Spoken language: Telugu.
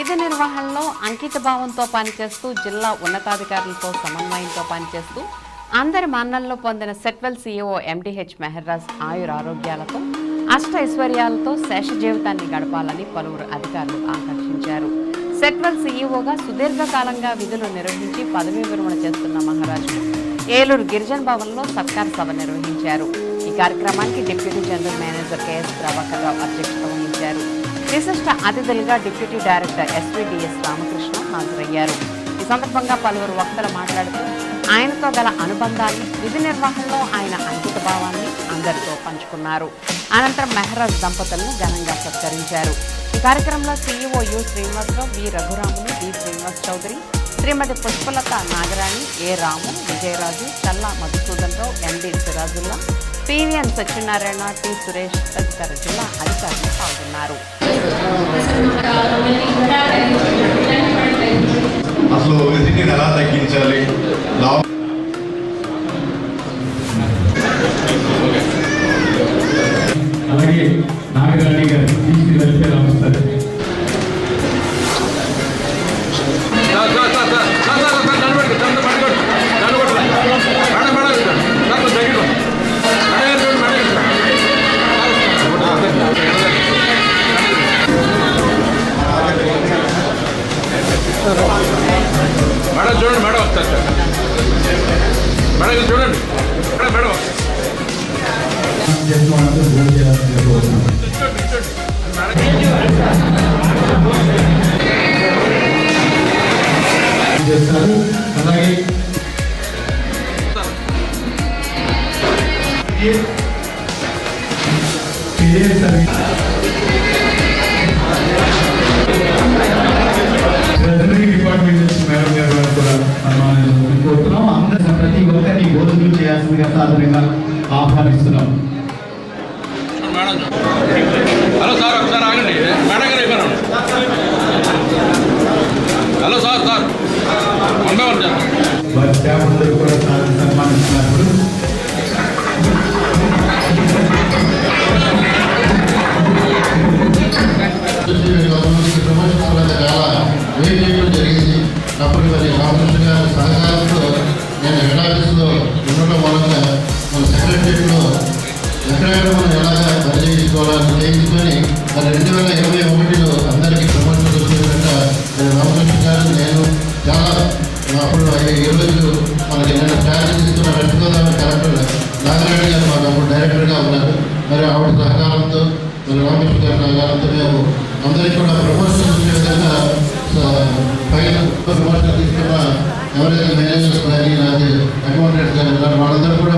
విధి నిర్వహణలో అంకిత భావంతో పనిచేస్తూ జిల్లా ఉన్నతాధికారులతో సమన్వయంతో పనిచేస్తూ అందరి మన్నల్లో పొందిన సెట్వెల్ సీఈఓ ఎండిహెచ్ మెహర్రాజ్ ఆయుర ఆరోగ్యాలతో అష్ట ఐశ్వర్యాలతో శేష జీవితాన్ని గడపాలని పలువురు అధికారులు ఆకర్షించారు. సెట్వెల్ సీఈఓగా సుదీర్ఘకాలంగా విధులు నిర్వహించి పదవీ విరమణ చేస్తున్న మహారాజు ఏలూరు గిరిజన భవన్లో సత్కార సభ నిర్వహించారు. కార్యక్రమానికి deputy general manager K S Prabhakar Rao అధ్యక్షత వహించారు. విశిష్ట అతిథులుగా డిప్యూటీ డైరెక్టర్ ఎస్వీడిఎస్ రామకృష్ణ హాజరయ్యారు. ఈ సందర్భంగా పలువురు వక్తలు మాట్లాడుతూ ఆయనతో గల అనుబంధాన్ని విధి నిర్వహణలో ఆయన అంకిత భావాన్ని అందరితో పంచుకున్నారు. అనంతరం మెహరాజ్ దంపతులను ఘనంగా సత్కరించారు. ఈ కార్యక్రమంలో CEO U Srinivasarao V Raghuramulu V Srinivas Chowdary Srimathi Pushpalatha Nagarani A Ramu Vijayaraju Challa Madhusudan Rao MD Sirajullah P V N Satyanarayana T Suresh తదితర జిల్లా అధికారులు పాల్గొన్నారు. అసలు ఎలా తగ్గించాలి? చూడండి మేడం ఒకసారి సార్. మేడం గారు చూడండి. Madam madam. చేస్తారు అలాగే సర్వీస్ చేయాల్సిందిగా సాధారణంగా ఆహ్వానిస్తున్నాం. హలో సార్ ఒకసారి ఆగండి. మేడం గారు అయిపోయినాను hello sir sir. One by one చేస్తాం వారి స్టాఫ్ అందరూ కూడా సార్ సన్మానిస్తున్నప్పుడు హెడ్ ఆఫీస్లో ఉండడం మూలంగా మన సెక్రటరీలో ఎక్కడెక్కడ మనం ఎలాగా పరిచయించుకోవాలని చేయించుకొని మరి రెండు వేల ఇరవై ఒకటిలో అందరికీ ప్రమోషన్ వచ్చేటట్టు నేను రామకృష్ణ గారు. నేను చాలా అప్పుడు ఈ రోజు మనకి నేను ఛార్జ్ తీసుకున్న వెస్ట్ గోదావరి కలెక్టర్ నాగరెడ్డి గారు మాకు అప్పుడు డైరెక్టర్గా ఉన్నారు. మరి ఆవిడ సహకారంతో మరి రామకృష్ణ గారి సహకారంతో మేము అందరికీ కూడా ప్రమోషన్ వచ్చే విధంగా ఎవరైతే మేనేజర్స్ కానీ అది అకౌంటెంట్స్ కానీ ఉన్నారు వాళ్ళందరూ కూడా